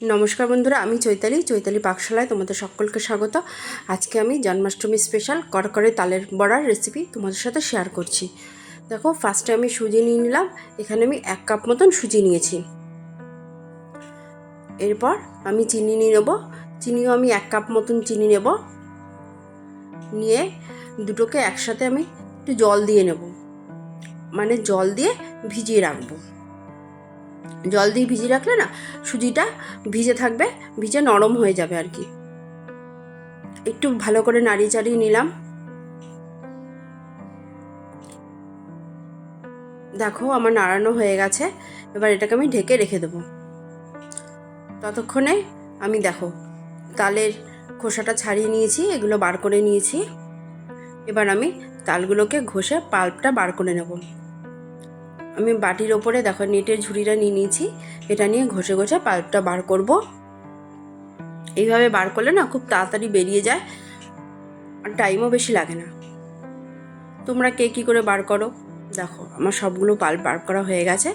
নমস্কার বন্ধুরা, আমি চৈতালি চৈতালি পাকশালায় তোমাদের সকলকে স্বাগত। আজকে আমি জন্মাষ্টমী স্পেশাল করকরে তালের বড়ার রেসিপি তোমাদের সাথে শেয়ার করছি। দেখো ফার্স্টে আমি সুজি নিয়ে নিলাম, এখানে আমি এক কাপ মতন সুজি নিয়েছি। এরপর আমি চিনি নিয়ে নেব, চিনিও আমি এক কাপ মতন চিনি নেব। নিয়ে দুটোকে একসাথে আমি একটু জল দিয়ে নেব মানে জল দিয়ে ভিজিয়ে রাখব। জল দিয়ে ভিজিয়ে রাখলে না সুজিটা ভিজে থাকবে, ভিজে নরম হয়ে যাবে আর কি। একটু ভালো করে নাড়িয়ে চাড়িয়ে নিলাম। দেখো আমার নাড়ানো হয়ে গেছে, এবার এটাকে আমি ঢেকে রেখে দেবো। ততক্ষণে আমি দেখো তালের খোসাটা ছাড়িয়ে নিয়েছি, এগুলো বার করে নিয়েছি। এবার আমি তালগুলোকে ঘষে পাল্পটা বার করে নেব। আমি বাটির ওপরে দেখো নেটের ঝুড়িটা নিয়ে নিয়েছি। এটা নিয়ে ঘষে ঘষে পাল্পটা বার করব। এইভাবে বার করলে না খুব তাড়াতাড়ি বেরিয়ে যায়। আর টাইমও বেশি লাগে না। তোমরা কে কী করে বার করো? দেখো, আমার সবগুলো পাল্প বার করা হয়ে গেছে।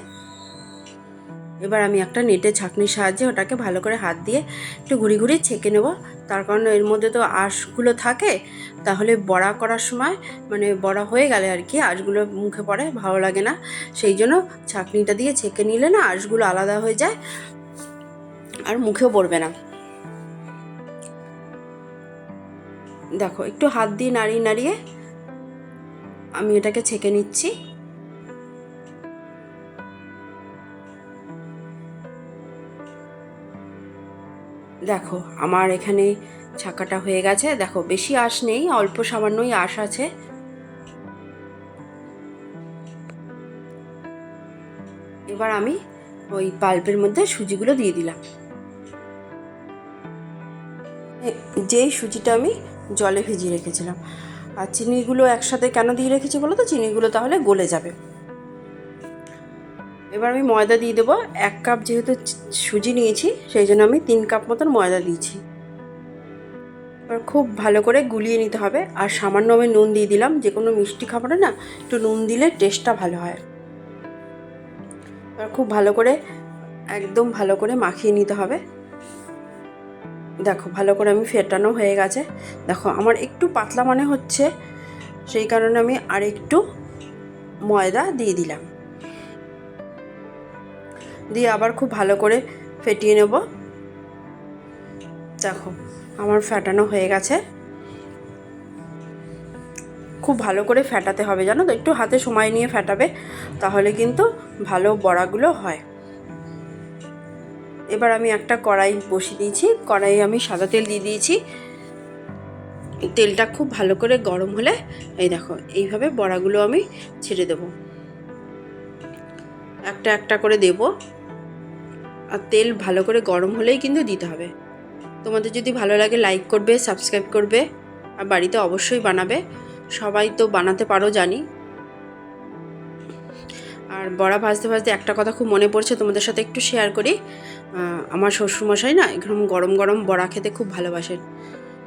এবার আমি একটা নেটের ছাঁকনির সাহায্যে ওটাকে ভালো করে হাত দিয়ে একটু ঘুরি ঘুরি ছেঁকে নেব। তার কারণ এর মধ্যে তো আঁশগুলো থাকে, তাহলে বড়া করার সময় মানে বড়া হয়ে গেলে আর কি আঁশগুলো মুখে পড়ে, ভালো লাগে না। সেই জন্য ছাঁকনিটা দিয়ে ছেঁকে নিলে না আঁশগুলো আলাদা হয়ে যায় আর মুখেও পড়বে না। দেখো, একটু হাত দিয়ে নাড়িয়ে নাড়িয়ে আমি এটাকে ছেঁকে নিচ্ছি। দেখো, আমার এখানে ছাকাটা হয়ে গেছে। দেখো, বেশি আঁশ নেই, অল্প সামান্যই আঁশ আছে। এবার আমি ওই পাল্পের মধ্যে সুজিগুলো দিয়ে দিলাম। যেই সুজিটা আমি জলে ভিজিয়ে রেখেছিলাম। আর চিনিগুলো একসাথে কেন দিয়ে রেখেছি বলো তো? চিনিগুলো তাহলে গলে যাবে। এবার আমি ময়দা দিয়ে দেবো। এক কাপ যেহেতু সুজি নিয়েছি, সেই জন্য আমি তিন কাপ মতন ময়দা দিয়েছি। এবার খুব ভালো করে গুলিয়ে নিতে হবে। আর সামান্য আমি নুন দিয়ে দিলাম। যে কোনো মিষ্টি খাবারে না, একটু নুন দিলে টেস্টটা ভালো হয়। এবার খুব ভালো করে, একদম ভালো করে মাখিয়ে নিতে হবে। দেখো, ভালো করে আমি ফেটানো হয়ে গেছে। দেখো, আমার একটু পাতলা মনে হচ্ছে। সেই কারণে আমি আর একটু ময়দা দিয়ে দিলাম। দিয়ে আবার খুব ভালো করে ফেটিয়ে নেব। দেখো, আমার ফ্যাটানো হয়ে গেছে। খুব ভালো করে ফেটাতে হবে, জানো তো? একটু হাতে সময় নিয়ে ফেটাবে, তাহলে কিন্তু ভালো বড়াগুলো হয়। এবার আমি একটা কড়াই বসিয়ে দিয়েছি। কড়াই আমি সাদা তেল দিয়ে দিয়েছি। তেলটা খুব ভালো করে গরম হলে, এই দেখো, এইভাবে বড়াগুলো আমি ছেড়ে দেব। একটা একটা করে দেব। আর তেল ভালো করে গরম হলেই কিন্তু দিতে হবে। তোমাদের যদি ভালো লাগে লাইক করবে সাবস্ক্রাইব করবে, আর বাড়িতে অবশ্যই বানাবে। সবাই তো বানাতে পারো জানি। আর বড়া ভাজতে ভাজতে একটা কথা খুব মনে পড়ছে, তোমাদের সাথে একটু শেয়ার করি। আমার শ্বশুরমশাই না এরকম গরম গরম বড়া খেতে খুব ভালোবাসেন।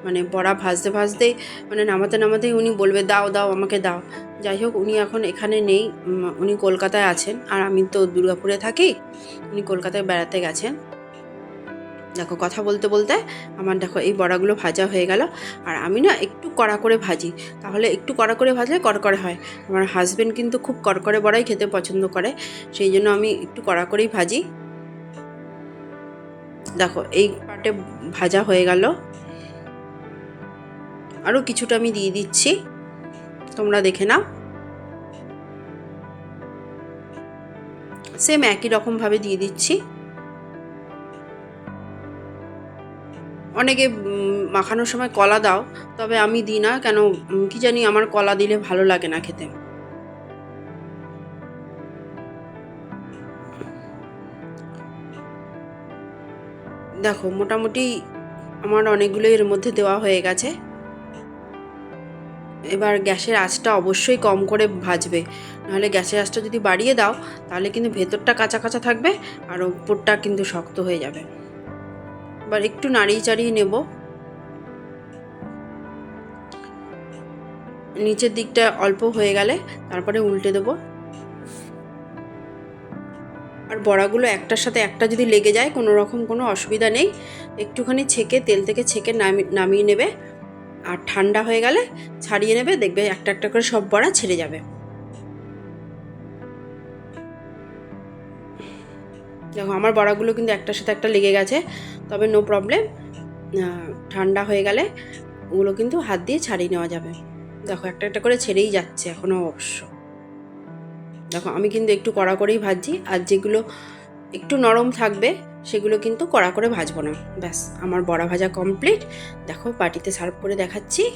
মানে বড়া ভাজতে ভাজতেই মানে নামাতে নামাতেই উনি বলবে, দাও দাও, আমাকে দাও। যাই হোক, উনি এখন এখানে নেই উনি কলকাতায় আছেন, আর আমি তো দুর্গাপুরে থাকি, উনি কলকাতায় বেড়াতে গেছেন। দেখো, কথা বলতে বলতে আমার দেখো এই বড়াগুলো ভাজা হয়ে গেল, আর আমি না একটু কড়া করে ভাজি। তাহলে একটু কড়া করে ভাজলে কড়কড়ে হয়। আমার হাজব্যান্ড কিন্তু খুব কড়কড়ে বড়াই খেতে পছন্দ করে, সেই জন্য আমি একটু কড়া করেই ভাজি। দেখো, এই পাটে ভাজা হয়ে গেল। আরও কিছুটা আমি দিয়ে দিচ্ছি। তোমরা দেখে নাও। সেম একই রকমভাবে দিয়ে দিচ্ছি। অনেকে মাখানোর সময় কলা দাও, তবে আমি দিই না, কেন কি জানি আমার কলা দিলে ভালো লাগে না খেতে। দেখো, মোটামুটি আমার অনেকগুলো এর মধ্যে দেওয়া হয়ে গেছে। এবার গ্যাসের আঁচটা অবশ্যই কম করে ভাজবে। নাহলে গ্যাসের আঁচটা যদি বাড়িয়ে দাও, তাহলে কিন্তু ভেতরটা কাঁচা কাঁচা থাকবে আর ওপরটা কিন্তু শক্ত হয়ে যাবে। এবার একটু নাড়িয়ে চাড়িয়ে নেব। নিচের দিকটা অল্প হয়ে গেলে তারপরে উল্টে দেবো। আর বড়াগুলো একটার সাথে একটা যদি লেগে যায়, কোনো রকম কোনো অসুবিধা নেই। একটুখানি ছেঁকে, তেল থেকে ছেঁকে নামি, নামিয়ে নেবে। আর ঠান্ডা হয়ে গেলে ছাড়িয়ে নেবে, দেখবে একটা একটা করে সব বড়া ছেড়ে যাবে। দেখো, আমার বড়াগুলো কিন্তু একটার সাথে একটা লেগে গেছে, তবে নো প্রবলেম ঠান্ডা হয়ে গেলে ওগুলো কিন্তু হাত দিয়ে ছাড়িয়ে নেওয়া যাবে। দেখো, একটা একটা করে ছেড়েই যাচ্ছে এখনও অবশ্য। দেখো, আমি কিন্তু একটু কড়া করেই ভাজছি, আর যেগুলো একটু নরম থাকবে সেগুলো কিন্তু কড়া করে ভাজবো না। ব্যাস, আমার বড়া ভাজা কমপ্লিট দেখো, বাটিতে সার্ভ করে দেখাচ্ছি।